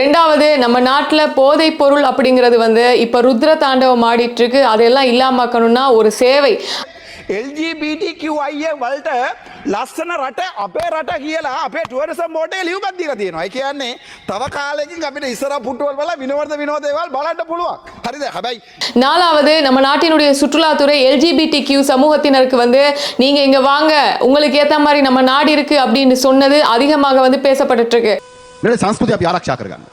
ரெண்டாவது நம்ம நாட்டில் போதைப் பொருள் அப்படிங்கிறது வந்து இப்போ ருத்ர தாண்டவம் ஆடிட்டு இருக்கு அதெல்லாம் இல்லாமக்கணும்னா ஒரு சேவை LGBTQIA වලට ලස්සන රට අපේ රට කියලා අපේ ටුවරසම් බෝටේ ලියුමක් දීලා තියෙනවා. ඒ කියන්නේ තව කාලෙකින් අපිට ඉස්සර පුටුවල් වල විනෝද විනෝදේවල් බලන්න පුළුවන්. හරිද? හැබැයි நாலாவது நம்ம நாட்டினுடைய சுற்றுலாத்துறை எல்ஜிபிடி கியூ சமூகத்தினருக்கு வந்து நீங்க இங்க வாங்க உங்களுக்கு ஏத்த மாதிரி நம்ம நாடு இருக்கு அப்படின்னு சொன்னது அதிகமாக வந்து பேசப்பட்டுட்டு இருக்கு මෙට සංස්කෘතිය අපි ආරක්ෂා කරගන්න.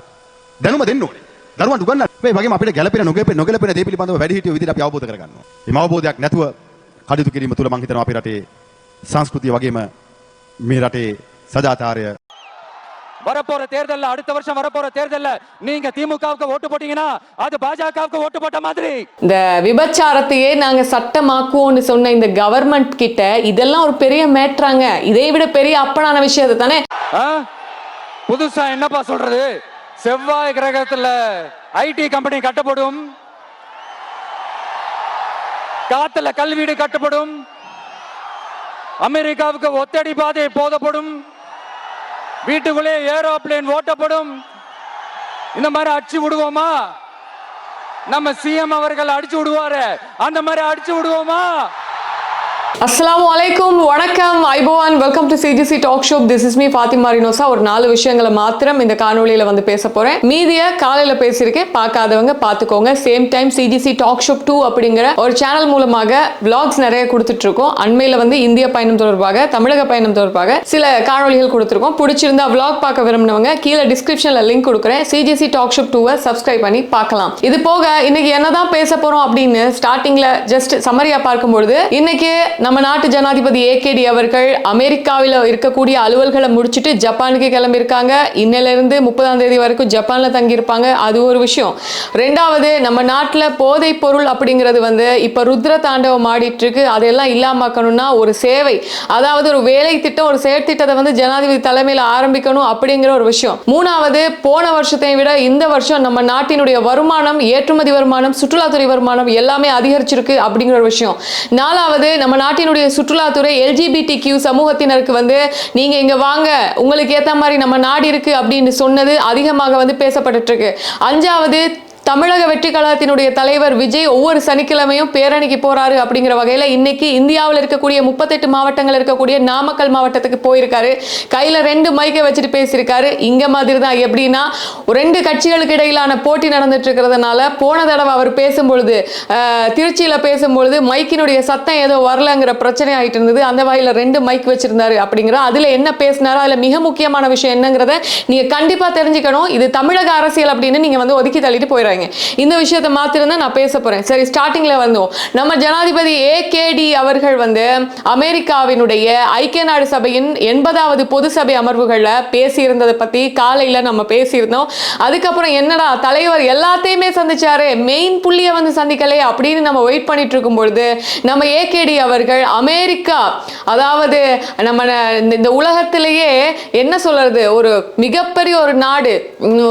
දැනුම දෙන්න ඕනේ. දරුවන්ට උගන්වන්න. මේ වගේම අපිට ගැළපෙන නොගැලපෙන නොගැලපෙන දේ පිළිබඳව වැඩිහිටියෝ විදිහට අපි අවබෝධ කරගන්නවා. මේ අවබෝධයක් නැතුව කටයුතු කිරීම තුළ මම හිතනවා අපේ රටේ සංස්කෘතිය වගේම මේ රටේ සදාචාරය வரப்போற தேர்தல்ல அடுத்த வருஷம் வரப்போற தேர்தல்ல நீங்க திமுகவுக்கு ஓட்டு போட்டீங்கன்னா அது பாஜகவுக்கு ஓட்டு போட்ட மாதிரி இந்த விபச்சாரத்தையே நாங்க சட்டமாக்குவோம்னு சொன்ன இந்த கவர்மெண்ட் கிட்ட இதெல்லாம் ஒரு பெரிய மேட்ராங்க இதை விட பெரிய அப்பனான விஷயத்தை தானே ஆ? புதுசா என்னப்பா சொல்றது? செவ்வாய் கிரகத்துல ஐடி கம்பெனி கட்டப்படும். காத்துல கல்வீடு கட்டப்படும். அமெரிக்காவுக்கு ஒத்தடி பாதை போதப்படும். வீட்டுக்குள்ளே ஏரோப்ளேன் ஓட்டப்படும். இந்த மாதிரி அடிச்சு விடுவோமா? நம்ம சிஎம் அவர்கள் அடிச்சு விடுவாரு. அந்த மாதிரி அடிச்சு விடுவோமா? அஸ்லாம் அலைக்கும் வணக்கம் ஐபோவான் welcome to CGC talk shop this is me Fathima Rinosa ஒரு நாலு விஷயங்களை மாத்திரம் இந்த காணொளியில வந்து பேச போறேன். மீதிய காலையில பேசியிருக்கேன். பார்க்காதவங்க பார்த்துக்கோங்க. Same time CGC talk shop two அப்படிங்கிற ஒரு சேனல் மூலமாக விளாக்ஸ் நிறைய கொடுத்துட்டு இருக்கோம் அண்மையில வந்து இந்திய பயணம் தொடர்பாக தமிழக பயணம் தொடர்பாக சில காணொலிகள் கொடுத்துருக்கோம். பிடிச்சிருந்தா விளாக் பார்க்க விரும்பினவங்க கீழே டிஸ்கிரிப்ஷன்ல லிங்க் கொடுக்குறேன். சிஜிசி டாக் ஷோப் டூவை சப்ஸ்கிரைப் பண்ணி பார்க்கலாம். இது போக இன்னைக்கு என்னதான் பேச போறோம் அப்படின்னு ஸ்டார்டிங்ல ஜஸ்ட் சமரியா பார்க்கும்பொழுது இன்னைக்கு நம்ம நாட்டு ஜனாதிபதி ஏகேடி அவர்கள் அமெரிக்காவில் இருக்கக்கூடிய அலுவல்களை முடிச்சுட்டு ஜப்பானுக்கு கிளம்பியிருக்காங்க. இன்னிலிருந்து முப்பதாம் தேதி வரைக்கும் ஜப்பானில் தங்கியிருப்பாங்க. அது ஒரு விஷயம். ரெண்டாவது நம்ம நாட்டில் போதைப் பொருள் அப்படிங்கிறது வந்து இப்போ ருத்ர தாண்டவம் ஆடிட்டுருக்கு. அதெல்லாம் இல்லாமக்கணும்னா ஒரு சேவை அதாவது ஒரு வேலை திட்டம் ஒரு செயற்திட்டத்தை வந்து ஜனாதிபதி தலைமையில் ஆரம்பிக்கணும் அப்படிங்கிற ஒரு விஷயம். மூணாவது போன வருஷத்தை விட இந்த வருஷம் நம்ம நாட்டினுடைய வருமானம் ஏற்றுமதி வருமானம் சுற்றுலாத்துறை வருமானம் எல்லாமே அதிகரிச்சிருக்கு அப்படிங்கிற ஒரு விஷயம். நாலாவது நம்ம நாட்டு நாட்டினுடைய சுற்றுலாத்துறை எல்ஜிபிடி கியூ சமூகத்தினருக்கு வந்து நீங்கள் இங்கே வாங்க உங்களுக்கு ஏற்ற மாதிரி நம்ம நாடு இருக்குது அப்படின்னு சொன்னது அதிகமாக வந்து பேசப்பட்டுருக்கு அஞ்சாவது தமிழக வெற்றி கழகத்தினுடைய தலைவர் விஜய் ஒவ்வொரு சனிக்கிழமையும் பேரணிக்கு போறாரு அப்படிங்கிற வகையில இன்னைக்கு இந்தியாவில் இருக்கக்கூடிய முப்பத்தெட்டு மாவட்டங்கள் இருக்கக்கூடிய நாமக்கல் மாவட்டத்துக்கு போயிருக்காரு. கையில ரெண்டு மைக்கை வச்சுட்டு பேசியிருக்காரு. இங்க மாதிரி தான் எப்படின்னா ரெண்டு கட்சிகளுக்கு இடையிலான போட்டி நடந்துட்டு இருக்கிறதுனால போன தடவை அவர் பேசும்பொழுது திருச்சியில் திருச்சியில பேசும்பொழுது மைக்கினுடைய சத்தம் ஏதோ வரலங்கிற பிரச்சனை ஆயிட்டு இருந்தது. அந்த வகையில ரெண்டு மைக் வச்சிருந்தாரு அப்படிங்கிற அதுல என்ன பேசினாரோ அதுல மிக முக்கியமான விஷயம் என்னங்கிறத நீங்க கண்டிப்பா தெரிஞ்சுக்கணும். இது தமிழக அரசியல் அப்படின்னு நீங்க வந்து ஒதுக்கி தள்ளிட்டு பேசுகிறாங்க இந்த விஷயத்த மாத்திரம் தான் நான் பேச போகிறேன் சரி ஸ்டார்டிங்கில் வந்தோம் நம்ம ஜனாதிபதி ஏ கேடி அவர்கள் வந்து அமெரிக்காவினுடைய ஐக்கிய நாடு சபையின் எண்பதாவது பொது சபை அமர்வுகளில் பேசியிருந்ததை பற்றி காலையில் நம்ம பேசியிருந்தோம். அதுக்கப்புறம் என்னடா தலைவர் எல்லாத்தையுமே சந்திச்சாரு. மெயின் புள்ளியை வந்து சந்திக்கலையே அப்படின்னு நம்ம வெயிட் பண்ணிட்டு இருக்கும் பொழுது நம்ம ஏகேடி அவர்கள் அமெரிக்கா அதாவது நம்ம இந்த- உலகத்திலேயே என்ன சொல்றது? ஒரு மிகப்பெரிய ஒரு நாடு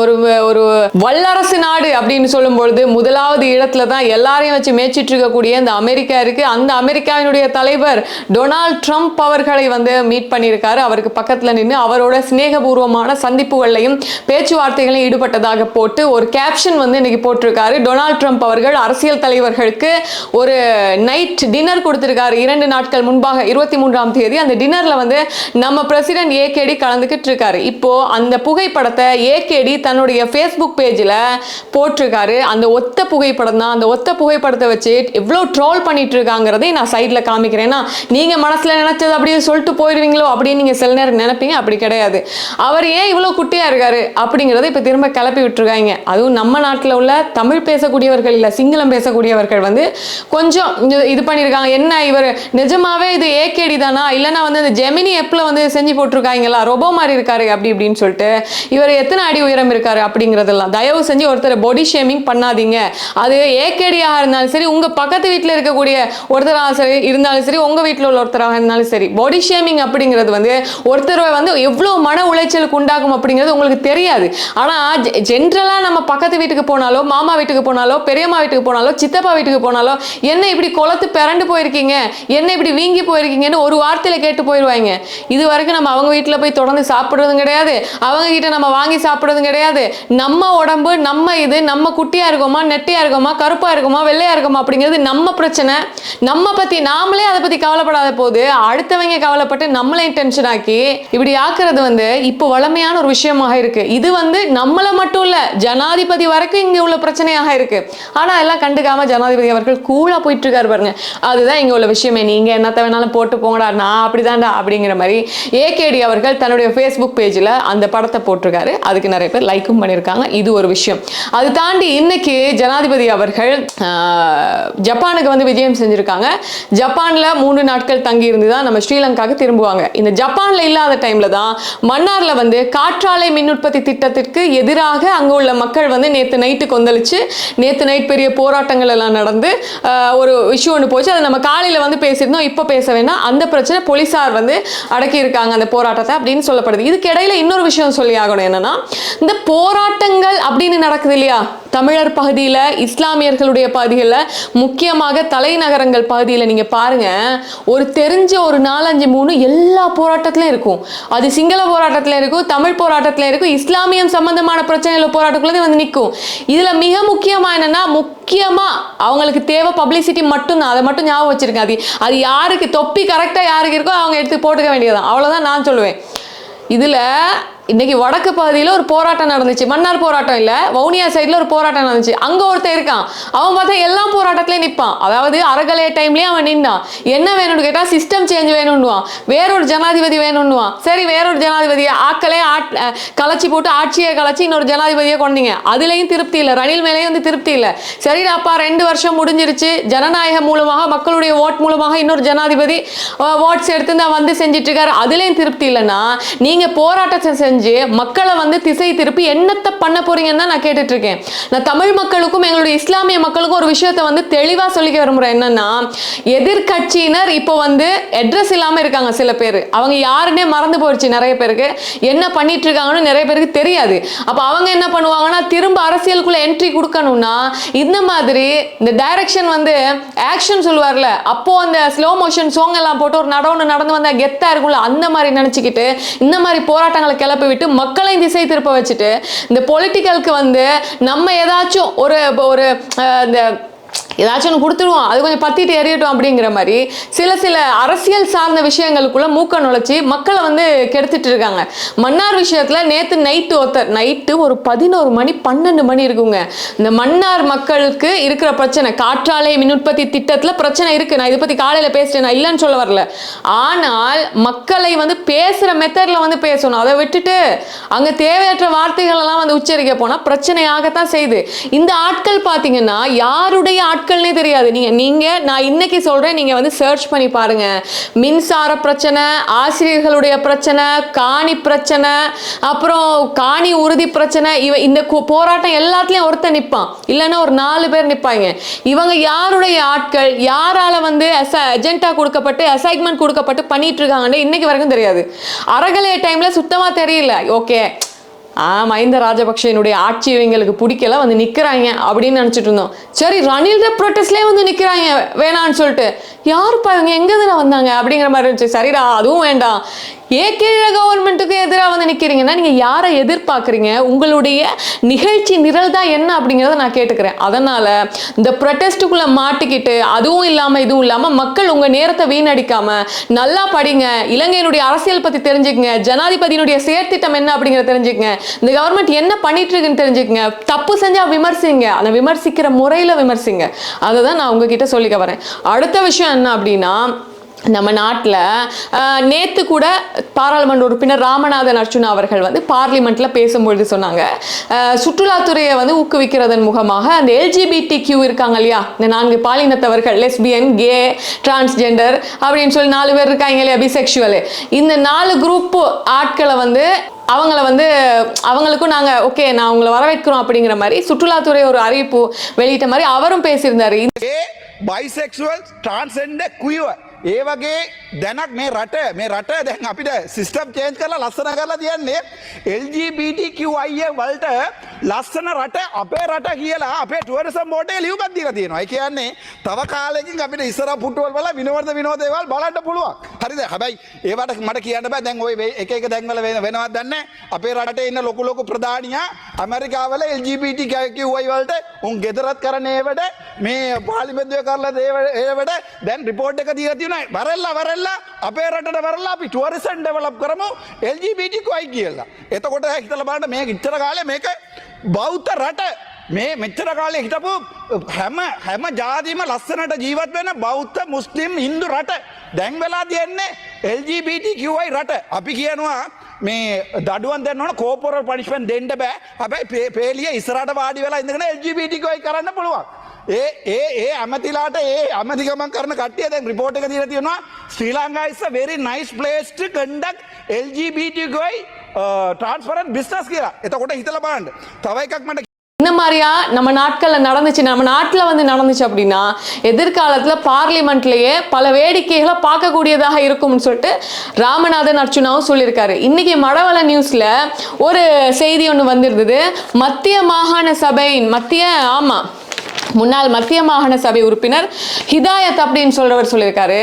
ஒரு ஒரு வல்லரசு நாடு அப்படி அப்படின்னு சொல்லும் பொழுது முதலாவது இடத்துல தான் எல்லாரையும் வச்சு மேய்ச்சிட்டு இருக்கக்கூடிய இந்த அமெரிக்கா இருக்கு. அந்த அமெரிக்காவினுடைய தலைவர் டொனால்ட் ட்ரம்ப் அவர்களை வந்து மீட் பண்ணியிருக்காரு. அவருக்கு பக்கத்தில் நின்று அவரோட சிநேகபூர்வமான சந்திப்புகளையும் பேச்சுவார்த்தைகளையும் ஈடுபட்டதாக போட்டு ஒரு கேப்ஷன் வந்து இன்னைக்கு போட்டிருக்காரு. டொனால்ட் ட்ரம்ப் அவர்கள் அரசியல் தலைவர்களுக்கு ஒரு நைட் டின்னர் கொடுத்திருக்காரு. இரண்டு நாட்கள் முன்பாக இருபத்தி மூன்றாம் தேதி அந்த டின்னரில் வந்து நம்ம பிரசிடென்ட் ஏகேடி கலந்துக்கிட்டு இருக்காரு இப்போ அந்த புகைப்படத்தை ஏகேடி தன்னுடைய ஃபேஸ்புக் பேஜில் போட்டு போட்டிருக்காரு. அந்த ஒத்த புகைப்படம் தான். அந்த ஒத்த புகைப்படத்தை வச்சு எவ்வளோ ட்ரோல் பண்ணிட்டு இருக்காங்கிறதையும் நான் சைடில் காமிக்கிறேன்னா நீங்கள் மனசில் நினச்சது அப்படியே சொல்லிட்டு போயிடுவீங்களோ அப்படின்னு நீங்கள் சில நேரம் நினைப்பீங்க. அப்படி கிடையாது. அவர் ஏன் இவ்வளோ குட்டியாக இருக்காரு அப்படிங்கிறத இப்போ திரும்ப கிளப்பி விட்டுருக்காங்க. அதுவும் நம்ம நாட்டில் உள்ள தமிழ் பேசக்கூடியவர்கள் இல்லை சிங்களம் பேசக்கூடியவர்கள் வந்து கொஞ்சம் இது- பண்ணியிருக்காங்க என்ன இவர் நிஜமாவே இது ஏகேடி தானா? இல்லைனா வந்து இந்த ஜெமினி எப்பில் வந்து செஞ்சு போட்டிருக்காங்களா? ரொபோ மாதிரி இருக்காரு அப்படி இப்படின்னு சொல்லிட்டு. இவர் எத்தனை அடி உயரம் இருக்காரு அப்படிங்கிறதெல்லாம் தயவு செஞ்சு ஒருத்தர் பொடி ஷேமிங் பண்ணாதீங்க. அது ஏகேடியாக இருந்தாலும் சரி உங்க பக்கத்து வீட்டில் இருக்கக்கூடிய ஒருத்தராக சரி இருந்தாலும் சரி உங்க வீட்டில் உள்ள ஒருத்தராக இருந்தாலும் சரி பாடி ஷேமிங் அப்படிங்கிறது வந்து ஒருத்தரை வந்து எவ்வளோ மன உளைச்சலுக்கு உண்டாகும் அப்படிங்கிறது உங்களுக்கு தெரியாது. ஆனால் ஜென்ரலாக நம்ம பக்கத்து வீட்டுக்கு போனாலோ மாமா வீட்டுக்கு போனாலோ பெரியம்மா வீட்டுக்கு போனாலோ சித்தப்பா வீட்டுக்கு போனாலோ என்ன இப்படி குளத்து பிறண்டு போயிருக்கீங்க என்ன இப்படி வீங்கி போயிருக்கீங்கன்னு ஒரு வார்த்தையில் கேட்டு போயிடுவாங்க இது வரைக்கும் நம்ம அவங்க வீட்டில் போய் தொடர்ந்து சாப்பிட்றதும் கிடையாது. அவங்க கிட்ட நம்ம வாங்கி சாப்பிட்றதும் கிடையாது. நம்ம உடம்பு நம்ம இது நம்ம குட்டியா இருக்கோமா நெட்டையா இருக்கோமா கருப்பா இருக்கோமா வெள்ளையா இருக்கோமா அப்படிங்கிறது நம்ம பிரச்சனை. நம்ம பத்தி நாமளே அதை பத்தி கவலைப்படாத போது அடுத்தவங்க கவலைப்பட்டு நம்மளையும் டென்ஷன் ஆக்கி இப்படி ஆக்குறது வந்து இப்போ வளமையான ஒரு விஷயமாக இருக்கு. இது வந்து நம்மள மட்டும் இல்ல ஜனாதிபதி வரைக்கும் இங்க உள்ள பிரச்சனையாக இருக்கு. ஆனா எல்லாம் கண்டுக்காம ஜனாதிபதி அவர்கள் கூலா போயிட்டு இருக்காரு பாருங்க. அதுதான் இங்க உள்ள விஷயமே. நீங்க என்னத்த வேணாலும் போட்டு போங்கடா நான் அப்படிதான்டா அப்படிங்கிற மாதிரி ஏகேடி அவர்கள் தன்னுடைய ஃபேஸ்புக் பேஜில் அந்த படத்தை போட்டிருக்காரு. அதுக்கு நிறைய பேர் லைக்கும் பண்ணியிருக்காங்க. இது ஒரு விஷயம். அது தாண்டி இன்னைக்கு ஜனாதிபதி அவர்கள் ஜப்பானுக்கு வந்து விஜயம் செஞ்சுருக்காங்க. ஜப்பானில் மூன்று நாட்கள் தங்கி இருந்து தான் நம்ம ஸ்ரீலங்காவுக்கு திரும்புவாங்க. இந்த ஜப்பானில் இல்லாத டைமில் தான் மன்னாரில் வந்து காற்றாலை மின் உற்பத்தி திட்டத்திற்கு எதிராக அங்கே உள்ள மக்கள் வந்து நேற்று நைட்டு கொந்தளிச்சு நேற்று நைட் பெரிய போராட்டங்கள் எல்லாம் நடந்து ஒரு இஷ்யூ ஒன்று போச்சு. அதை நம்ம காலையில் வந்து பேசியிருந்தோம் இப்போ பேச வேணாம். அந்த பிரச்சனை போலீஸார் வந்து அடக்கியிருக்காங்க அந்த போராட்டத்தை அப்படின்னு சொல்லப்படுது. இதுக்கு இடையில இன்னொரு விஷயம் சொல்லி ஆகணும் என்னன்னா இந்த போராட்டங்கள் அப்படின்னு நடக்குது இல்லையா? தமிழர் பகுதியில் இஸ்லாமியர்களுடைய பகுதிகளில் முக்கியமாக தலைநகரங்கள் பகுதியில் நீங்கள் பாருங்கள் ஒரு தெரிஞ்ச ஒரு நாலஞ்சு மூணு எல்லா போராட்டத்திலையும் இருக்கும். அது சிங்கள போராட்டத்தில் இருக்கும் தமிழ் போராட்டத்தில் இருக்கும் இஸ்லாமியம் சம்பந்தமான பிரச்சனைகள் போராட்டக்குள்ளே வந்து நிற்கும். இதில் மிக முக்கியமாக என்னென்னா முக்கியமாக அவங்களுக்கு தேவை பப்ளிசிட்டி மட்டும்தான். அதை மட்டும் ஞாபகம் வச்சிருக்கேன் அது அது யாருக்கு தொப்பி கரெக்டாக யாருக்கு இருக்கோ அவங்க எடுத்து போட்டுக்க வேண்டியதுதான். அவ்வளோதான் நான் சொல்லுவேன். இதில் இன்னைக்கு வடக்கு பகுதியில் ஒரு போராட்டம் நடந்துச்சு. மன்னார் போராட்டம் இல்லை வவுனியா சைடில் ஒரு போராட்டம் நடந்துச்சு. அங்கே ஒருத்தன் இருக்கான். அவன் பார்த்தா எல்லா போராட்டத்திலையும் நிற்பான் அதாவது அறகலைய டைம்லேயும் அவன் நின்னான். என்ன வேணும்னு கேட்டால் சிஸ்டம் சேஞ்ச் வேணும்னுவான். வேறொரு ஜனாதிபதி வேணும்னுவான். சரி வேறொரு ஜனாதிபதியை ஆக்களே ஆட் கலைச்சி போட்டு ஆட்சியை கலைச்சி இன்னொரு ஜனாதிபதியை கொண்டீங்க. அதுலேயும் திருப்தி இல்லை. ரணில் மேலேயும் வந்து திருப்தி இல்லை. சரிடாப்பா ரெண்டு வருஷம் முடிஞ்சிருச்சு. ஜனநாயகம் மூலமாக மக்களுடைய ஓட் மூலமாக இன்னொரு ஜனாதிபதி ஓட்ஸ் எடுத்து தான் வந்து செஞ்சிட்ருக்காரு அதுலேயும் திருப்தி இல்லைன்னா நீங்கள் போராட்டத்தை செஞ்சு மக்களை வந்து திசை திருப்பி என்னத்தை பண்ண போறீங்கன்னு தான் நான் கேட்டுட்டு இருக்கேன் நான் தமிழ் மக்களுக்கும் எங்களுடைய இஸ்லாமிய மக்களுக்கும் ஒரு விஷயத்தை வந்து தெளிவாக சொல்லிக்க விரும்புகிறேன் என்னன்னா எதிர்க்கட்சியினர் இப்போ வந்து அட்ரஸ் இல்லாமல் இருக்காங்க சில பேர். அவங்க யாருன்னே மறந்து போயிடுச்சு நிறைய பேருக்கு. என்ன பண்ணிட்டு இருக்காங்கன்னு நிறைய பேருக்கு தெரியாது. அப்போ அவங்க என்ன பண்ணுவாங்கன்னா திரும்ப அரசியலுக்குள்ள என்ட்ரி கொடுக்கணும்னா இந்த மாதிரி இந்த டைரக்ஷன் வந்து ஆக்ஷன் சொல்லுவார்ல அப்போ அந்த ஸ்லோ மோஷன் சாங் எல்லாம் போட்டு ஒரு நடவுன்னு நடந்து வந்தால் கெத்தாக இருக்கும்ல அந்த மாதிரி நினச்சிக்கிட்டு இந்த மாதிரி போராட்டங்களை கிளப்பி விட்டு மக்களையும் திசை திருப்ப வச்சுட்டு இந்த பொலிட்டிக்கலுக்கு வந்து நம்ம ஏதாச்சும் ஒரு ஒரு இந்த ஏதாச்சும் ஒன்று கொடுத்துருவோம். அது கொஞ்சம் பத்திட்டு எறியட்டும் அப்படிங்கிற மாதிரி சில சில அரசியல் சார்ந்த விஷயங்களுக்குள்ள மூக்க நுழைச்சி மக்களை வந்து கெடுத்துட்டு இருக்காங்க. மன்னார் விஷயத்துல நேத்து நைட்டு ஒருத்தர் நைட்டு ஒரு பதினோரு மணி பன்னெண்டு மணி இருக்குங்க. இந்த மன்னார் மக்களுக்கு இருக்கிற பிரச்சனை காற்றாலை மின் உற்பத்தி திட்டத்துல பிரச்சனை இருக்கு. நான் இதை பத்தி காலையில பேசிட்டேன் நான் இல்லைன்னு சொல்ல வரல. ஆனால் மக்களை வந்து பேசுற மெத்தட்ல வந்து பேசணும். அதை விட்டுட்டு அங்க தேவையற்ற வார்த்தைகள் எல்லாம் வந்து உச்சரிக்க போனா பிரச்சனையாகத்தான் செய்யுது. இந்த ஆட்கள் பாத்தீங்கன்னா யாருடைய ஆட்கள்னே தெரியாது. நீங்க நீங்க நான் இன்னைக்கு சொல்றேன் நீங்க வந்து சர்ச் பண்ணி பாருங்க. மின்சார பிரச்சனை ஆசிரியர்களுடைய பிரச்சனை காணி பிரச்சனை அப்புறம் காணி உறுதி பிரச்சனை இவ இந்த போராட்டம் எல்லாத்துலயும் ஒருத்தர் நிற்பான் இல்லைன்னா ஒரு நாலு பேர் நிற்பாங்க இவங்க யாருடைய ஆட்கள் யாரால வந்து எஜெண்டா கொடுக்கப்பட்டு அசைன்மெண்ட் கொடுக்கப்பட்டு பண்ணிட்டு இருக்காங்கன்னு இன்னைக்கு வரைக்கும் தெரியாது. அறகலைய டைம்ல சுத்தமா தெரியல. ஓகே மஹிந்த ராஜபக்சேனுடைய ஆட்சி இவங்களுக்கு பிடிக்கல வந்து நிக்கிறாங்க அப்படின்னு நினைச்சிட்டு இருந்தோம். சரி ரணில் ப்ரொட்டஸ்ட்லேயே வந்து நிக்கிறாங்க வேணான்னு சொல்லிட்டு. யாருப்பா இவங்க? எங்கே இதுல வந்தாங்க? அப்படிங்கிற மாதிரி இருந்துச்சு. சரிடா அதுவும் வேண்டாம். ஏகேழ கவர்மெண்ட்டுக்கு எதிராக வந்து நிற்கிறீங்கன்னா நீங்கள் யாரை எதிர்பார்க்குறீங்க? உங்களுடைய நிகழ்ச்சி நிரல் தான் என்ன அப்படிங்கிறத நான் கேட்டுக்கிறேன். அதனால் இந்த ப்ரொட்டஸ்ட்டுக்குள்ளே மாட்டிக்கிட்டு அதுவும் இல்லாமல் இதுவும் இல்லாமல் மக்கள் உங்கள் நேரத்தை வீணடிக்காமல் நல்லா படிங்க. இலங்கையினுடைய அரசியல் பற்றி தெரிஞ்சுக்கங்க. ஜனாதிபதியினுடைய செயற்திட்டம் என்ன அப்படிங்கிறத தெரிஞ்சுக்கங்க. இந்த கவர்மெண்ட் என்ன பண்ணிட்டு இருக்குன்னு தெரிஞ்சுக்கங்க. தப்பு செஞ்சால் விமர்சிங்க. அந்த விமர்சிக்கிற முறையில் விமர்சிங்க. அதை தான் நான் உங்ககிட்ட சொல்லிக்க வரேன். அடுத்த விஷயம் என்ன அப்படின்னா நம்ம நாட்டில் நேற்று கூட பாராளுமன்ற உறுப்பினர் ராமநாதன் அர்ஜுனா அவர்கள் வந்து பார்லிமெண்ட்டில் பேசும்பொழுது சொன்னாங்க. சுற்றுலாத்துறையை வந்து ஊக்குவிக்கிறதன் முகமாக அந்த எல்ஜிபிடி கியூ இருக்காங்க இல்லையா? இந்த நான்கு பாலினத்தவர்கள் லெஸ்பியன் கே டிரான்ஸ்ஜெண்டர் அப்படின்னு சொல்லி நாலு பேர் இருக்காங்க இல்லையா? பிசெக்ஷுவலு இந்த நாலு குரூப்பு ஆட்களை வந்து அவங்கள வந்து அவங்களுக்கும் நாங்கள் ஓகே நான் அவங்கள வரவேற்கிறோம் அப்படிங்கிற மாதிரி சுற்றுலாத்துறை ஒரு அறிவிப்பு வெளியிட்ட மாதிரி அவரும் பேசியிருந்தார். பைசெக்சுவல் டிரான்ஸ்ஜெண்டர் குயூவர் ඒ වගේ දැනක් මේ රට මේ රට දැන් අපිට සිිස්ටම් චේන්ජ් කරලා ලස්සන කරලා තියන්නේ LGBTQIය වලට ලස්සන රට අපේ රට කියලා අපේ ටුවරසම් බෝටේ ලියුමක් දීලා තියෙනවා. ඒ කියන්නේ තව කාලෙකින් අපිට ඉස්සර පුටුවල් වල විනෝද විනෝදේවල් බලන්න පුළුවන්. හරිද? හැබැයි ඒවට මට කියන්න බෑ දැන් ওই එක එක තැන්වල වෙන වෙනවත් දන්නේ අපේ රටේ ඉන්න ලොකු ලොකු ප්‍රධානියා ඇමරිකාවල LGBTQI වලට උන් ගෙදරත් කරන ඒවට මේ පාර්ලිමේන්තුවේ කරලා දේව ඒවට දැන් රිපෝට් එක දීලා තියෙනවා. වරෙල්ලා වරෙල්ලා. අපේ රටට වරලා අපි ටුවරිසම් ඩෙවලොප් කරමු LGBTQI කියලා. එතකොට හිතලා බලන්න මේක ඉච්චර කාලේ මේක බෞද්ධ රට. මේ මෙච්චර කාලේ හිටපු හැම හැම ජාතිම ලස්සනට ජීවත් වෙන බෞද්ධ මුස්ලිම් හින්දු රට. දැන් වෙලා තියෙන්නේ LGBTQI රට. අපි කියනවා මේ දඩුවන් දෙන්න ඕන කෝපොරල් පනිශ්මෙන්ට් දෙන්න බෑ. හැබැයි පේ- පේලිය ඉස්සරහට වාඩි වෙලා ඉඳගෙන LGBTQI කරන්න පුළුවන්. ඒ ඒ ඒ ඇමතිලාට ඒ අමතිකමන් කරන කට්ටිය දැන් රිපෝට් එක දීලා තියෙනවා Sri Lanka is a very nice place to conduct LGBTQI transparent business කියලා එතකොට හිතලා බලන්න තව එකක් මට இந்த மாதிரியா நம்ம நாட்கள்ல நடந்துச்சு நம்ம நாட்டில் வந்து நடந்துச்சு அப்படின்னா எதிர்காலத்துல பார்லிமெண்ட்லயே பல வேடிக்கைகளை பார்க்கக்கூடியதாக இருக்கும்னு சொல்லிட்டு ராமநாதன் அர்ச்சுனாவும் சொல்லியிருக்காரு இன்னைக்கு மடவள நியூஸ்ல ஒரு செய்தி ஒன்று வந்திருந்தது மத்திய மாகாண சபையின் மத்திய ஆமா முன்னாள் மத்திய மாகாண சபை உறுப்பினர் ஹிதாயத் அப்படின்னு சொல்றவர் சொல்லியிருக்காரு.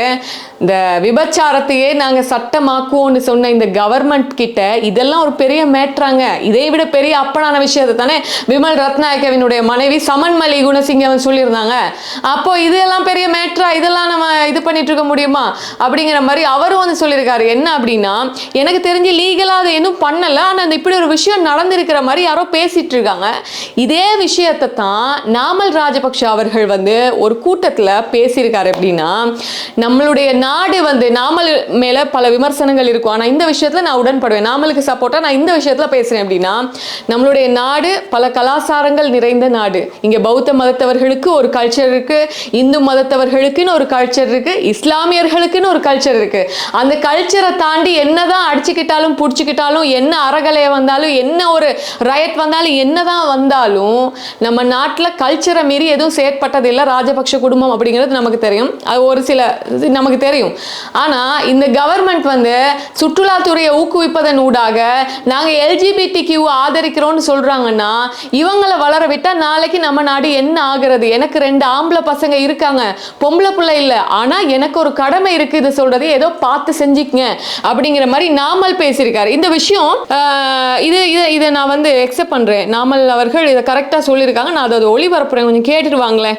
இந்த விபச்சாரத்தையே நாங்கள் சட்டமாக்குவோம்னு சொன்ன இந்த கவர்மெண்ட் கிட்ட இதெல்லாம் ஒரு பெரிய மேட்ராங்க. இதை விட பெரிய அப்பனான விஷயத்தை தானே விமல் ரத்நாயக்கவினுடைய மனைவி சமன்மலி குணசிங்கவன் சொல்லியிருந்தாங்க. அப்போ இதெல்லாம் பெரிய மேட்ரா இதெல்லாம் நம்ம இது பண்ணிட்டு இருக்க முடியுமா? அப்படிங்கிற மாதிரி அவரும் வந்து சொல்லியிருக்காரு. என்ன அப்படின்னா எனக்கு தெரிஞ்சு லீகலாக அதை இன்னும் பண்ணலை. ஆனால் அந்த இப்படி ஒரு விஷயம் நடந்திருக்கிற மாதிரி யாரோ பேசிட்டு இருக்காங்க. இதே விஷயத்தை தான் நாமல் ராஜ ராஜபக்ஷ அவர்கள் வந்து ஒரு கூட்டத்தில் பேசியிருக்காரு அப்படின்னா நம்மளுடைய நாடு வந்து நாமல் மேல பல விமர்சனங்கள் இருக்கும். ஆனால் இந்த விஷயத்தில் நான் உடன்படுவேன். நாமலுக்கு சப்போர்ட்டாக நான் இந்த விஷயத்தில் பேசுகிறேன் அப்படின்னா நம்மளுடைய நாடு பல கலாச்சாரங்கள் நிறைந்த நாடு. இங்கே பௌத்த மதத்தவர்களுக்கு ஒரு கல்ச்சர் இருக்கு இந்து மதத்தவர்களுக்குன்னு ஒரு கல்ச்சர் இருக்கு இஸ்லாமியர்களுக்குன்னு ஒரு கல்ச்சர் இருக்கு. அந்த கல்ச்சரை தாண்டி என்னதான் அடிச்சுக்கிட்டாலும் பிடிச்சிக்கிட்டாலும் என்ன அறகலையை வந்தாலும் என்ன ஒரு ரயட் வந்தாலும் என்னதான் வந்தாலும் நம்ம நாட்டில் கல்ச்சரை மீறி எதுவும் செயற்பட்டதில்லை ராஜபக்ஷ குடும்பம் அப்படிங்கிறது நமக்கு தெரியும். அது ஒரு சில இது நமக்கு தெரியும். ஆனால் இந்த கவர்மெண்ட் வந்து சுற்றுலாத்துறையை ஊக்குவிப்பதன் ஊடாக நாங்கள் எல்ஜிபிடி கியூ ஆதரிக்கிறோம்னு சொல்கிறாங்கன்னா இவங்களை வளர விட்டால் நாளைக்கு நம்ம நாடு என்ன ஆகிறது? எனக்கு ரெண்டு ஆம்பளை பசங்க இருக்காங்க பொம்பளை பிள்ளை இல்லை. ஆனால் எனக்கு ஒரு கடமை இருக்குது இதை சொல்கிறது ஏதோ பார்த்து செஞ்சுக்கங்க அப்படிங்கிற மாதிரி நாமல் பேசியிருக்காரு. இந்த விஷயம் இது இதை இதை நான் வந்து எக்ஸெப்ட் பண்ணுறேன் நாமல் அவர்கள் இதை கரெக்டாக சொல்லியிருக்காங்க. நான் அதை ஒளிபரப்புறேன். கொஞ்சம் கே නැගිටිරුවන්ලෑ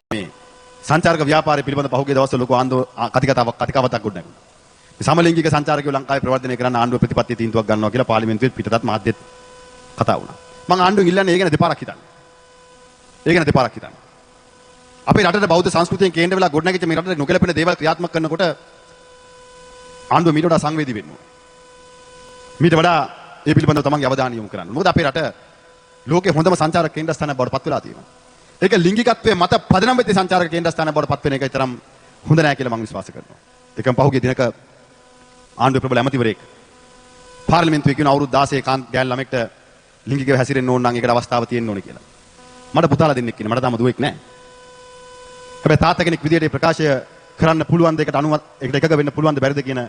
සංචාරක ව්‍යාපාරය පිළිබඳ පහුගිය දවස්වල ලොකු ආන්දෝ කතිකතාවක් කතිකාවතක් ගොඩ නැගුණා. සමලිංගික සංචාරකයෝ ලංකාවේ ප්‍රවර්ධනය කරන්න ආණ්ඩුව ප්‍රතිපත්ති තීන්දුවක් ගන්නවා කියලා පාර්ලිමේන්තුවේ පිටතත් මාධ්‍යෙත් කතා වුණා. මම ආණ්ඩුව ඉල්ලන්නේ ඒක ගැන දෙපාරක් හිතන්න. ඒක ගැන දෙපාරක් හිතන්න. අපේ රටේ බෞද්ධ සංස්කෘතියෙන් කේන්ද්‍ර වෙලා ගොඩ නැගිච්ච මේ රටේ නොගැලපෙන දේවල් ක්‍රියාත්මක කරනකොට ආණ්ඩුව මීට වඩා සංවේදී වෙන්න ඕනේ. මීට වඩා ඒ පිළිබඳව තමන්ගේ අවධානය යොමු කරන්න. මොකද අපේ රට ලෝකේ හොඳම සංචාරක කේන්ද්‍රස්ථානයක් බවට පත් වෙලා තියෙනවා. ඒක ලිංගිකත්වයේ මත පදනම් වෙච්ච සංචාරක කේන්ද්‍රස්ථානයක් බවට පත් වෙන එකයි තරම් හොඳ නෑ කියලා මම විශ්වාස කරනවා. ඒකම පහුගිය දිනක ආණ්ඩුවේ ප්‍රබල ඇමතිවරයෙක් පාර්ලිමේන්තුවේ කියන අවුරුදු 16 කාන්ත ගෑල් ළමෙක්ට ලිංගිකව හැසිරෙන්න ඕන නම් ඒකට අවස්ථාව තියෙන්න ඕනේ කියලා. මට පුතාලා දෙන්නෙක් ඉන්නේ. මට තාම දුවෙක් නෑ. හැබැයි තාත්තා කෙනෙක් විදියට මේ ප්‍රකාශය කරන්න පුළුවන් දෙයකට අනුමත ඒකට එකග වෙන්න පුළුවන්ද බැරිද කියන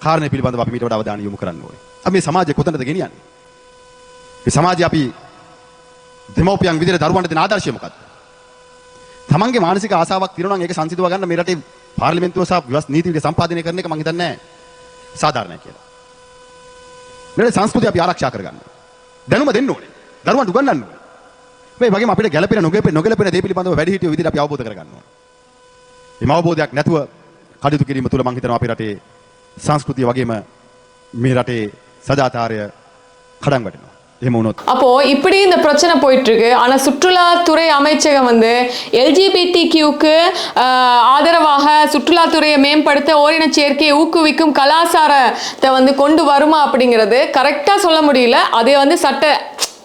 කාරණේ පිළිබඳව අපි මීට වඩා අවධානය යොමු කරන්න ඕනේ. අපි මේ සමාජය කොතනද ගෙනියන්නේ? මේ සමාජය අපි දෙමව්පියන් විදිහට දරුවන්ට දෙන ආදර්ශය මොකක්ද? තමන්ගේ මානසික ආසාවක් තියෙනවා නම් ඒක සංසිඳව ගන්න මේ රටේ පාර්ලිමේන්තුව සහ ව්‍යවස් නීති විද්‍යා සම්පාදනය කරන එක මම හිතන්නේ නැහැ සාධාරණයි කියලා. මේ රටේ සංස්කෘතිය අපි ආරක්ෂා කරගන්න. දැනුම දෙන්න ඕනේ. දරුවන්ට උගන්වන්න ඕනේ. මේ වගේම අපිට ගැළපෙන නොගැලපෙන නොගැලපෙන දේ පිළිබඳව වැඩිහිටියෝ විදිහට අපි අවබෝධ කරගන්න ඕනේ. මේ අවබෝධයක් නැතුව කටයුතු කිරීම තුළ මම හිතනවා අපේ රටේ සංස්කෘතිය වගේම මේ රටේ සදාචාරය කඩන් වැටෙනවා. அப்போ இப்படி இந்த பிரச்சனை போயிட்டு இருக்கு ஆனா சுற்றுலாத்துறை அமைச்சகம் வந்து எல்ஜிபிடி கியூக்கு ஆதரவாக சுற்றுலாத்துறையை மேம்படுத்த ஓரின சேர்க்கையை ஊக்குவிக்கும் கலாச்சாரத்தை வந்து கொண்டு வருமா அப்படிங்கிறது கரெக்டாக சொல்ல முடியல. அதே வந்து சட்ட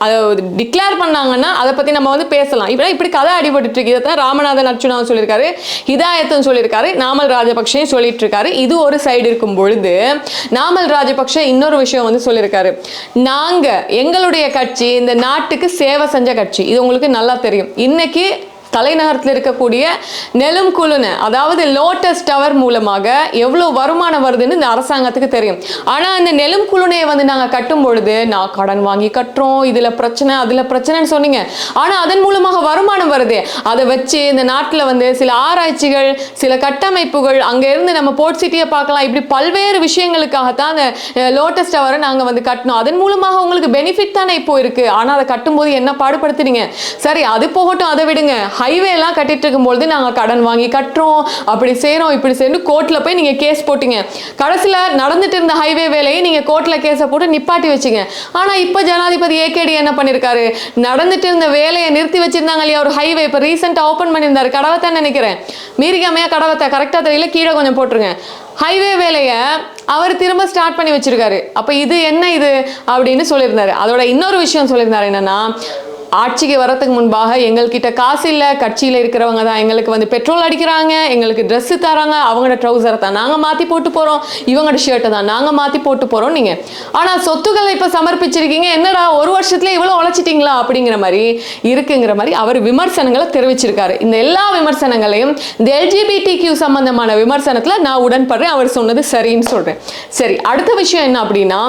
அதை டிக்ளேர் பண்ணாங்கன்னா அதை பற்றி நம்ம வந்து பேசலாம். இப்படி இப்படி கதை அடிபட்டு இருக்கு. இதை ராமநாதன் அர்ச்சுனா சொல்லியிருக்காரு. ஹிதாயத்தன் சொல்லியிருக்காரு. நாமல் ராஜபக்ஷையும் சொல்லிட்டு இருக்காரு இது ஒரு சைடு இருக்கும் பொழுது நாமல் ராஜபக்ஷ இன்னொரு விஷயம் வந்து சொல்லியிருக்காரு. நாங்கள் எங்களுடைய கட்சி இந்த நாட்டுக்கு சேவை செஞ்ச கட்சி. இது உங்களுக்கு நல்லா தெரியும். இன்னைக்கு தலைநகரத்தில் இருக்கக்கூடிய நெலும் குழுனு அதாவது லோட்டஸ் டவர் மூலமாக எவ்வளோ வருமானம் வருதுன்னு இந்த அரசாங்கத்துக்கு தெரியும். ஆனால் இந்த நெலும் குழுனையை வந்து நாங்கள் கட்டும் பொழுது நான் கடன் வாங்கி கட்டுறோம் இதில் பிரச்சனை அதில் பிரச்சனைன்னு சொன்னீங்க. ஆனால் அதன் மூலமாக வருமானம் வருது. அதை வச்சு இந்த நாட்டில் வந்து சில ஆராய்ச்சிகள் சில கட்டமைப்புகள் அங்கே இருந்து நம்ம போர்ட் சிட்டியை பார்க்கலாம். இப்படி பல்வேறு விஷயங்களுக்காகத்தான் அந்த லோட்டஸ் டவரை நாங்கள் வந்து கட்டணும் அதன் மூலமாக உங்களுக்கு பெனிஃபிட் தானே இப்போ இருக்குது ஆனால் அதை கட்டும்போது என்ன பாடுபடுத்துறீங்க? சரி அது போகட்டும் அதை விடுங்க. ஹைவேலாம் கட்டிட்டு இருக்கும்பொழுது நாங்கள் கடன் வாங்கி கட்டுறோம். அப்படி செய்கிறோம் இப்படி செய்யணும் கோர்ட்டில் போய் நீங்கள் கேஸ் போட்டிங்க. கடைசியில் நடந்துட்டு இருந்த ஹைவே வேலையை நீங்கள் கோர்ட்டில் கேஸை போட்டு நிப்பாட்டி வச்சிங்க. ஆனால் இப்போ ஜனாதிபதி ஏகேடி என்ன பண்ணியிருக்காரு நடந்துட்டு இருந்த வேலையை நிறுத்தி வச்சிருந்தாங்க இல்லையா? ஒரு ஹைவே இப்போ ரீசெண்டாக ஓப்பன் பண்ணியிருந்தாரு. கடவைத்தான் நினைக்கிறேன். மீறிக்காமையாக கடவத்தை கரெக்டாக தெரியல. கீழே கொஞ்சம் போட்டுருங்க. ஹைவே வேலையை அவர் திரும்ப ஸ்டார்ட் பண்ணி வச்சிருக்காரு. அப்போ இது என்ன இது? அப்படின்னு சொல்லியிருந்தாரு. அதோட இன்னொரு விஷயம் சொல்லியிருந்தாரு என்னன்னா ஆட்சிக்கு வரத்துக்கு முன்பாக எங்கள்கிட்ட காசு இல்லை கட்சியில் இருக்கிறவங்க தான் எங்களுக்கு வந்து பெட்ரோல் அடிக்கிறாங்க எங்களுக்கு ட்ரெஸ்ஸு தராங்க அவங்களோட ட்ரௌசரை தான் நாங்கள் மாற்றி போட்டு போகிறோம் இவங்களோட ஷர்ட்டை தான் நாங்கள் மாற்றி போட்டு போகிறோம் நீங்கள் ஆனால் சொத்துக்களை இப்போ சமர்ப்பிச்சிருக்கீங்க என்னடா ஒரு வருஷத்துல இவ்வளோ உழைச்சிட்டிங்களா அப்படிங்கிற மாதிரி இருக்குங்கிற மாதிரி அவர் விமர்சனங்களை தெரிவிச்சிருக்காரு. இந்த எல்லா விமர்சனங்களையும் இந்த எல்ஜிபிடி கியூ சம்பந்தமான விமர்சனத்தில் நான் உடன்படுறேன் அவர் சொன்னது சரின்னு சொல்கிறேன் சரி அடுத்த விஷயம் என்ன அப்படின்னா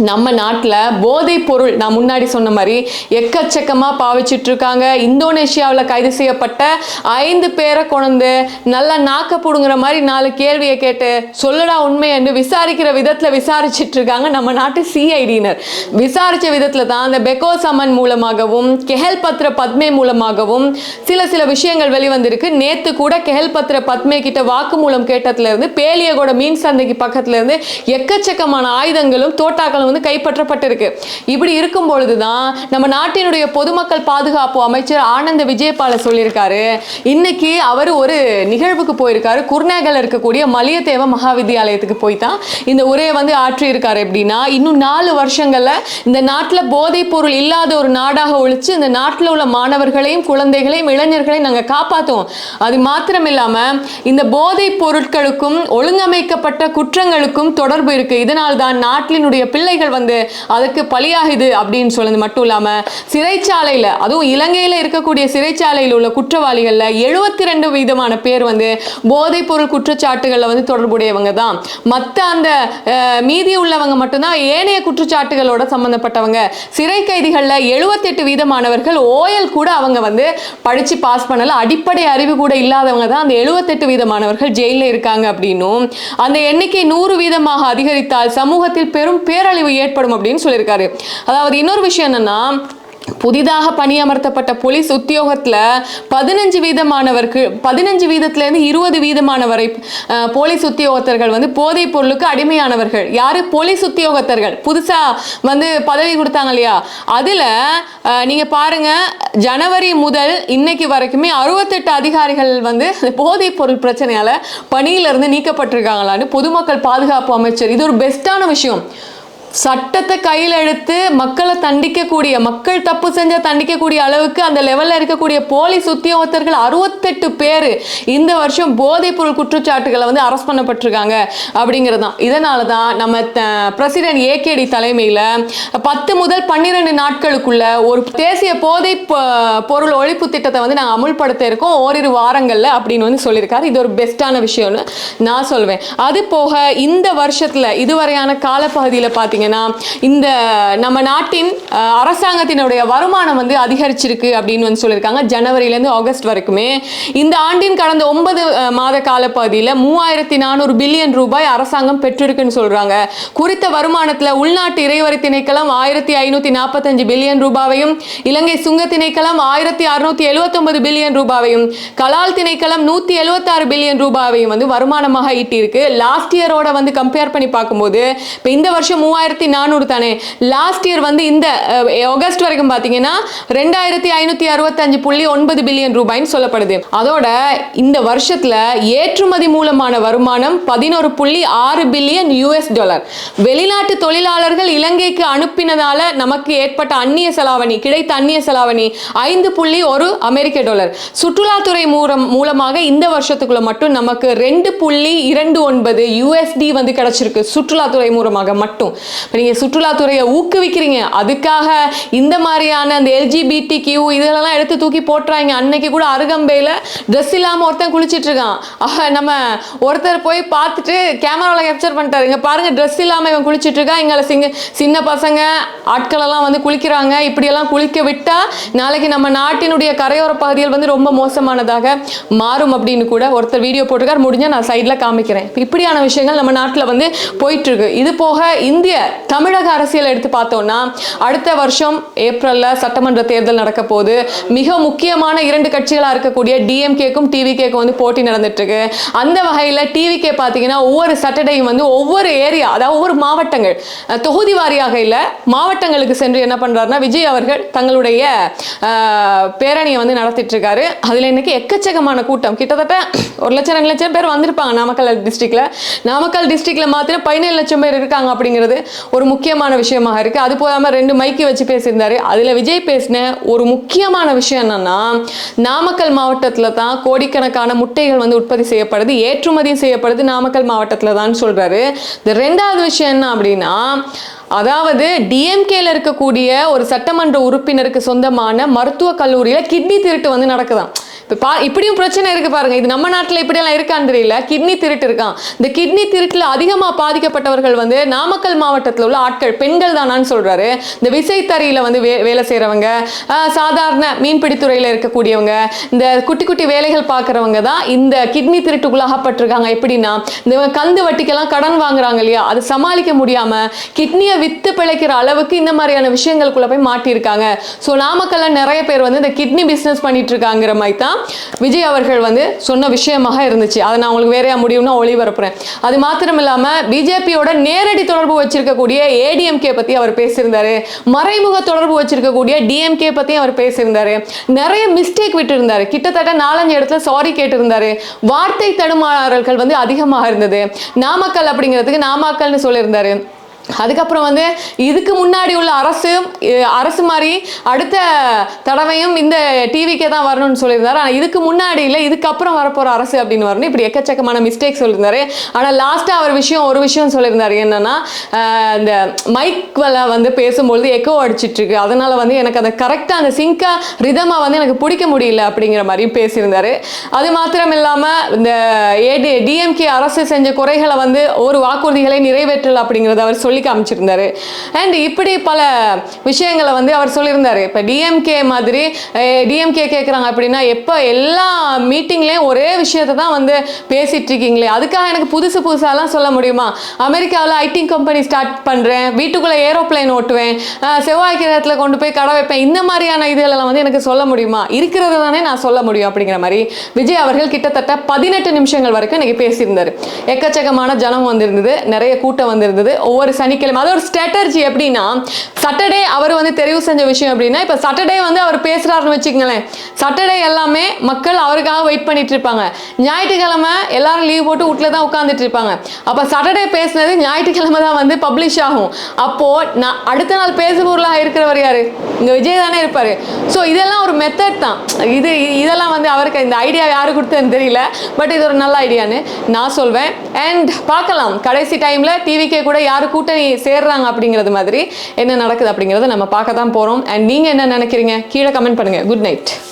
நம்ம நாட்டில் போதைப் பொருள் நான் முன்னாடி சொன்ன மாதிரி எக்கச்சக்கமாக பாவிச்சிட்டு இருக்காங்க. இந்தோனேஷியாவில் கைது செய்யப்பட்ட ஐந்து பேரை கொண்டு நல்லா நாக்க புடுங்குற மாதிரி நாலு கேள்வியை கேட்டு சொல்லடா உண்மை என்று விசாரிக்கிற விதத்தில் விசாரிச்சிட்டு இருக்காங்க நம்ம நாட்டு சிஐடியினர் விசாரித்த விதத்தில் தான் அந்த பெக்கோ சமன் மூலமாகவும் கெஹல் பத்ர பத்மே மூலமாகவும் சில சில விஷயங்கள் வெளிவந்திருக்கு. நேற்று கூட கெஹல் பத்ர பத்மே கிட்ட வாக்குமூலம் மூலம் கேட்டதுலேருந்து பேலியகோட மீன் சந்தைக்கு பக்கத்துலேருந்து எக்கச்சக்கமான ஆயுதங்களும் தோட்டாக்களும் வந்து கைப்பற்றப்பட்டிருக்கு. இப்படி இருக்கும் பொழுதுதான் நம்ம நாட்டினுடைய பொதுமக்கள் பாதுகாப்பு அமைச்சர் ஆனந்த விஜயபால சொல்லியிருக்காரு. இன்னைக்கு அவர் ஒரு நிகழ்வுக்கு போயிருக்காரு. குர்நேகல் இருக்கக்கூடிய மலியத்தேவ மகாவித்யாலயத்துக்கு போய் தான் இந்த உரையை வந்து ஆற்றியிருக்காரு. எப்படின்னா இன்னும் நாலு வருஷங்களில் இந்த நாட்டில் போதைப் பொருள் இல்லாத ஒரு நாடாக ஒழிச்சு இந்த நாட்டில் உள்ள மாணவர்களையும் குழந்தைகளையும் இளைஞர்களையும் நாங்கள் காப்பாற்றுவோம் அது மாத்திரம் இல்லாமல் இந்த போதைப் பொருட்களுக்கும் ஒழுங்கமைக்கப்பட்ட குற்றங்களுக்கும் தொடர்பு இருக்கு. இதனால் தான் நாட்டினுடைய பிள்ளைகள் வந்து அதுக்கு பலியாகுது அப்படின்னு சொல்லுது மட்டும் இல்லாமல் சிறைச்சாலையில் அதுவும் இலங்கையில் இருக்கக்கூடிய சிறைச்சாலையில் உள்ள குற்றவாளிகளில் எழுபத்தி ரெண்டு விதமான பேர் வந்து போதைப்பொருள் குற்றச்சாட்டுகளில் வந்து தொடர்புடையவங்க தான். மற்ற அந்த மீதி உள்ளவங்க மட்டும்தான் ஏனைய குற்றச்சாட்டுகளோட சம்பந்தப்பட்டவங்க. சிறை கைதிகளில் எழுபத்தெட்டு வீதமானவர்கள் ஓயல் கூட அவங்க வந்து படித்து பாஸ் பண்ணல. அடிப்படை அறிவு கூட இல்லாதவங்க தான் அந்த எழுபத்தெட்டு வீதமானவர்கள் ஜெயிலில் இருக்காங்க அப்படின்னும். அந்த எண்ணிக்கை நூறு வீதமாக அதிகரித்தால் சமூகத்தில் பெரும் பேரழிவு ஏற்படும் அப்படின்னு சொல்லியிருக்காரு. அதாவது இன்னொரு விஷயம் என்னன்னா புதிதாக பணியமர்த்தப்பட்ட போலீஸ் உத்தியோகத்தில் பதினஞ்சு வீதமானவர்கள் பதினஞ்சு வீதத்திலேருந்து இருபது வீதமான வரை போலீஸ் உத்தியோகத்தர்கள் வந்து போதைப் பொருளுக்கு அடிமையானவர்கள். யாரு? போலீஸ் உத்தியோகத்தர்கள். புதுசாக வந்து பதவி கொடுத்தாங்க இல்லையா? அதில் நீங்கள் பாருங்க ஜனவரி முதல் இன்னைக்கு வரைக்குமே அறுபத்தெட்டு அதிகாரிகள் வந்து போதைப் பொருள் பிரச்சனையால் பணியிலிருந்து நீக்கப்பட்டிருக்காங்களான்னு பொதுமக்கள் பாதுகாப்பு அமைச்சர். இது ஒரு பெஸ்ட்டான விஷயம். சட்டத்தை கையில் எடுத்து மக்களை தண்டிக்கக்கூடிய மக்கள் தப்பு செஞ்சால் தண்டிக்கக்கூடிய அளவுக்கு அந்த லெவலில் இருக்கக்கூடிய போலீஸ் உத்தியோகத்தர்கள் அறுபத்தெட்டு பேர் இந்த வருஷம் போதைப் பொருள் குற்றச்சாட்டுகளை வந்து அரெஸ்ட் பண்ணப்பட்டிருக்காங்க அப்படிங்கிறது தான் இதனால தான் நம்ம பிரசிடென்ட் ஏகேடி தலைமையில் பத்து முதல் பன்னிரெண்டு நாட்களுக்குள்ள ஒரு தேசிய போதை பொருள் ஒழிப்பு திட்டத்தை வந்து நாங்கள் அமுல்படுத்த இருக்கோம். ஓரிரு வாரங்களில் அப்படின்னு வந்து சொல்லியிருக்காரு. இது ஒரு பெஸ்ட்டான விஷயம்னு நான் சொல்வேன். அது போக இந்த வருஷத்தில் இதுவரையான காலப்பகுதியில் பார்த்தீங்கன்னா பார்த்தீங்கன்னா இந்த நம்ம நாட்டின் அரசாங்கத்தினுடைய வருமானம் வந்து அதிகரிச்சிருக்கு அப்படின்னு வந்து சொல்லியிருக்காங்க. ஜனவரியிலேருந்து ஆகஸ்ட் வரைக்குமே. இந்த ஆண்டின் கடந்த ஒன்பது மாத காலப்பகுதியில் மூவாயிரத்தி நானூறு பில்லியன் ரூபாய் அரசாங்கம் பெற்றிருக்குன்னு சொல்கிறாங்க குறித்த வருமானத்தில் உள்நாட்டு இறைவரி திணைக்களம் ஆயிரத்தி ஐநூற்றி நாற்பத்தஞ்சு பில்லியன் ரூபாவையும் இலங்கை சுங்க திணைக்களம் ஆயிரத்தி அறுநூத்தி எழுபத்தொன்பது பில்லியன் ரூபாவையும் கலால் திணைக்களம் நூற்றி எழுபத்தாறு பில்லியன் ரூபாவையும் வந்து வருமானமாக ஈட்டியிருக்கு. லாஸ்ட் இயரோட வந்து கம்பேர் பண்ணி பார்க்கும்போது இப்போ இந்த வருஷம் மூவாயிரம் ரெண்டாயிரத்தி நானூறு தானே. லாஸ்ட் இயர் வந்து இந்த ஆகஸ்ட் வரைக்கும் பார்த்தீங்கன்னா ரெண்டாயிரத்தி ஐநூற்றி அறுபத்தஞ்சு புள்ளி ஒன்பது பில்லியன் ரூபாய்ன்னு சொல்லப்படுது. அதோட இந்த வருஷத்துல ஏற்றுமதி மூலமான வருமானம் பதினோரு புள்ளி ஆறு பில்லியன் யூஎஸ் டாலர் வெளிநாட்டு தொழிலாளர்கள் இலங்கைக்கு அனுப்பினதால நமக்கு ஏற்பட்ட அந்நிய செலாவணி கிடைத்த அந்நிய செலாவணி ஐந்து புள்ளி ஒரு அமெரிக்க டாலர் சுற்றுலாத்துறை மூலம் மூலமாக இந்த வருஷத்துக்குள்ள மட்டும் நமக்கு ரெண்டு புள்ளி இரண்டு ஒன்பது யூஎஸ்டி வந்து கிடைச்சிருக்கு சுற்றுலாத்துறை மூலமாக மட்டும். இப்போ நீங்கள் சுற்றுலாத்துறையை ஊக்குவிக்கிறீங்க. அதுக்காக இந்த மாதிரியான அந்த எல்ஜிபிடி கியூ இதெல்லாம் எடுத்து தூக்கி போட்டுறாங்க. அன்னைக்கு கூட அருகம்பையில் ட்ரெஸ் இல்லாமல் ஒருத்தன் குளிச்சுட்டு இருக்கான். நம்ம ஒருத்தர் போய் பார்த்துட்டு கேமராவில் கேப்சர் பண்ணிட்டாரு. இங்கே பாருங்க ட்ரெஸ் இல்லாமல் இவன் குளிச்சுட்டு இருக்கான். எங்களை சிங்க சின்ன பசங்க ஆட்களெல்லாம் வந்து குளிக்கிறாங்க. இப்படியெல்லாம் குளிக்க விட்டால் நாளைக்கு நம்ம நாட்டினுடைய கரையோர பகுதிகள் வந்து ரொம்ப மோசமானதாக மாறும் அப்படின்னு கூட ஒருத்தர் வீடியோ போட்டிருக்கார். முடிஞ்சால் நான் சைடில் காமிக்கிறேன். இப்படியான விஷயங்கள் நம்ம நாட்டில் வந்து போயிட்டுருக்கு இது போக இந்திய தமிழக அரசியல் எடுத்து பார்த்தோம்னா அடுத்த வருஷம் ஏப்ரலில் சட்டமன்ற தேர்தல் நடக்க போது மிக முக்கியமான இரண்டு கட்சிகளாக இருக்கக்கூடிய டிஎம்கேக்கும் டிவிகேக்கும் வந்து போட்டி நடந்துட்டு இருக்கு அந்த வகையில் டிவிகே பார்த்தீங்கன்னா ஒவ்வொரு சாட்டர்டேயும் வந்து ஒவ்வொரு ஏரியா அதாவது ஒவ்வொரு மாவட்டங்கள் தொகுதி வாரியாக இல்லை மாவட்டங்களுக்கு சென்று என்ன பண்ணுறாருன்னா விஜய் அவர்கள் தங்களுடைய பேரணியை வந்து நடத்திட்டு இருக்காரு இன்னைக்கு எக்கச்சக்கமான கூட்டம். கிட்டத்தட்ட ஒரு லட்சம் ரெண்டு லட்சம் பேர் வந்திருப்பாங்க நாமக்கல் டிஸ்ட்ரிக்டில் நாமக்கல் டிஸ்ட்ரிக்டில் மாத்திரம் பதினேழு லட்சம் பேர் இருக்காங்க அப்படிங்கிறது ஒரு முக்கியமான விஷயமாக இருக்குது அது போகாமல் ரெண்டு மைக்கு வச்சு பேசியிருந்தாரு. அதில் விஜய் பேசின ஒரு முக்கியமான விஷயம் என்னன்னா நாமக்கல் மாவட்டத்தில் தான் கோடிக்கணக்கான முட்டைகள் வந்து உற்பத்தி செய்யப்படுது ஏற்றுமதி செய்யப்படுது நாமக்கல் மாவட்டத்தில் தான் சொல்கிறாரு இந்த ரெண்டாவது விஷயம் என்ன அப்படின்னா அதாவது டிஎம்கேல இருக்கக்கூடிய ஒரு சட்டமன்ற உறுப்பினருக்கு சொந்தமான மருத்துவக் கல்லூரியில் கிட்னி திருட்டு வந்து நடக்குதாம். இப்போ பா இப்படியும் பிரச்சனை இருக்கு பாருங்க. இது நம்ம நாட்டில் இப்படியெல்லாம் இருக்கான்னு தெரியல. கிட்னி திருட்டு இருக்கான். இந்த கிட்னி திருட்டில் அதிகமாக பாதிக்கப்பட்டவர்கள் வந்து நாமக்கல் மாவட்டத்தில் உள்ள ஆட்கள் பெண்கள் தானான்னு சொல்கிறாரு இந்த விசைத்தறியில வந்து வே வேலை செய்கிறவங்க சாதாரண மீன்பிடித்துறையில் இருக்கக்கூடியவங்க இந்த குட்டி குட்டி வேலைகள் பார்க்குறவங்க தான் இந்த கிட்னி திருட்டுக்குள்ளாகப்பட்டிருக்காங்க. எப்படின்னா இந்த கந்து வட்டிக்கெல்லாம் கடன் வாங்குறாங்க இல்லையா? அது சமாளிக்க முடியாமல் கிட்னியை விற்று பிழைக்கிற அளவுக்கு இந்த மாதிரியான விஷயங்களுக்குள்ளே போய் மாட்டியிருக்காங்க. ஸோ நாமக்கல்ல நிறைய பேர் வந்து இந்த கிட்னி பிஸ்னஸ் பண்ணிட்டு இருக்காங்கிற மாதிரி தான் விஜய் அவர்கள் வந்து சொன்ன விஷயமாக இருந்துச்சு. அதை நான் உங்களுக்கு வேறையா முடியும்னா ஒளிபரப்புறேன். அது மாத்திரம் இல்லாமல் பிஜேபியோட நேரடி தொடர்பு வச்சிருக்கக்கூடிய ஏடிஎம்கே பற்றி அவர் பேசியிருந்தாரு. மறைமுக தொடர்பு வச்சிருக்கக்கூடிய டிஎம்கே பற்றி அவர் பேசியிருந்தாரு. நிறைய மிஸ்டேக் விட்டுருந்தார். கிட்டத்தட்ட நாலஞ்சு இடத்துல சாரி கேட்டிருந்தாரு. வார்த்தை தடுமாறல்கள் வந்து அதிகமாக இருந்தது. நாமக்கல் அப்படிங்கிறதுக்கு நாமக்கல்னு சொல்லியிருந்தாரு. அதுக்கப்புறம் வந்து இதுக்கு முன்னாடி உள்ள அரசு அரசு மாதிரி அடுத்த தடவையும் இந்த டிவிக்கே தான் வரணும்னு சொல்லியிருந்தாரு. ஆனால் இதுக்கு முன்னாடி இல்லை இதுக்கப்புறம் வரப்போகிற அரசு அப்படின்னு வரணும். இப்படி எக்கச்சக்கமான மிஸ்டேக் சொல்லியிருந்தாரு. ஆனால் லாஸ்ட்டாக அவர் விஷயம் ஒரு விஷயம் சொல்லியிருந்தாரு. என்னென்னா இந்த இந்த மைக்ல வந்து பேசும்பொழுது எக்கோ அடிச்சிட்ருக்கு. அதனால் வந்து எனக்கு அந்த கரெக்டாக அந்த சிங்காக ரிதமாக வந்து எனக்கு பிடிக்க முடியல அப்படிங்கிற மாதிரியும் பேசியிருந்தார். அது மாத்திரம் இல்லாமல் இந்த ஏடி டிஎம்கே அரசு செஞ்ச குறைகளை வந்து ஒரு வாக்குறுதிகளை நிறைவேற்றல் அப்படிங்கிறத அவர் சொல்லி காமிச்சிருந்தாரு அண்ட் இப்படி பல விஷயங்களை வந்து அவர் சொல்லியிருந்தார். இப்போ டிஎம்கே மாதிரி டிஎம்கே கேட்குறாங்க அப்படின்னா எப்போ எல்லா மீட்டிங்லேயும் ஒரே விஷயத்தை தான் வந்து பேசிட்டு இருக்கீங்களே? அதுக்காக எனக்கு புதுசு புதுசாலாம் சொல்ல முடியுமா? அமெரிக்காவில் ஐடி கம்பெனி ஸ்டார்ட் பண்ணுறேன் வீட்டுக்குள்ளே ஏரோப்ளேன் ஓட்டுவேன் செவ்வாய் கிரகத்தில் கொண்டு போய் கடை வைப்பேன். இந்த மாதிரியான இதுகளெல்லாம் வந்து எனக்கு சொல்ல முடியுமா? இருக்கிறது தானே நான் சொல்ல முடியும் அப்படிங்கிற மாதிரி விஜய் அவர்கள் கிட்டத்தட்ட பதினெட்டு நிமிஷங்கள் வரைக்கும் இன்றைக்கி பேசியிருந்தாரு. எக்கச்சக்கமான ஜனம் வந்திருந்தது நிறைய கூட்டம் வந்திருந்தது. ஒவ்வொரு சனிக்கிழமை. அது ஒரு ஸ்ட்ராட்டஜி எப்படின்னா சாட்டர்டே அவர் வந்து தெரிவு செஞ்ச விஷயம் அப்படின்னா இப்போ சாட்டர்டே வந்து அவர் பேசுகிறாருன்னு வச்சுக்கங்களேன். சாட்டர்டே எல்லாமே மக்கள் அவருக்காக வெயிட் பண்ணிட்டு இருப்பாங்க. ஞாயிற்றுக்கிழமை எல்லாரும் லீவ் போட்டு வீட்டில் தான் உட்காந்துட்டு இருப்பாங்க. அப்போ சாட்டர்டே பேசுனது ஞாயிற்றுக்கிழமை தான் வந்து பப்ளிஷ் ஆகும். அப்போது நான் அடுத்த நாள் பேசுபொருளாக இருக்கிறவர் யார்? இங்கே விஜய் தானே இருப்பார். ஸோ இதெல்லாம் ஒரு மெத்தட் தான். இது இதெல்லாம் வந்து அவருக்கு இந்த ஐடியா யார் கொடுத்ததுன்னு தெரியல. பட் இது ஒரு நல்ல ஐடியான்னு நான் சொல்வேன். அண்ட் பார்க்கலாம். கடைசி டைமில் டிவிக்கே கூட யார் கூட்டணி சேர்றாங்க அப்படிங்கிறது மாதிரி என்ன நடக்குது அப்படிங்கிறத நம்ம பார்க்க தான் போறோம். அண்ட் நீங்க என்ன நினைக்கிறீங்க? கீழே கமெண்ட் பண்ணுங்க. Good night